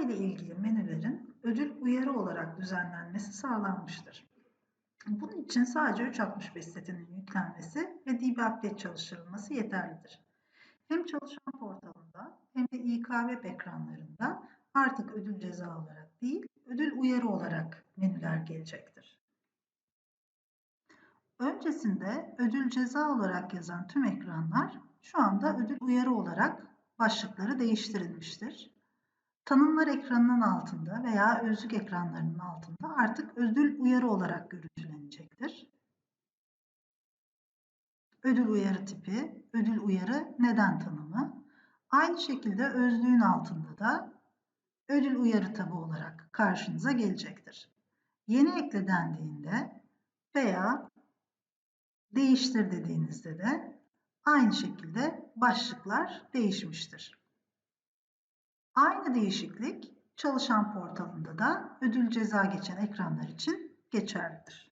ile ilgili menülerin ödül uyarı olarak düzenlenmesi sağlanmıştır. Bunun için sadece 365 setinin yüklenmesi ve DB Update çalıştırılması yeterlidir. Hem çalışan portalında hem de İK ekranlarında artık ödül ceza olarak değil, ödül uyarı olarak menüler gelecektir. Öncesinde ödül ceza olarak yazan tüm ekranlar şu anda ödül uyarı olarak başlıkları değiştirilmiştir. Tanımlar ekranının altında veya özlük ekranlarının altında artık ödül uyarı olarak görüntülenecektir. Ödül uyarı tipi, ödül uyarı neden tanımı. Aynı şekilde özlüğün altında da ödül uyarı tabu olarak karşınıza gelecektir. Yeni ekle dendiğinde veya değiştir dediğinizde de aynı şekilde başlıklar değişmiştir. Aynı değişiklik çalışan portalında da ödül ceza geçen ekranlar için geçerlidir.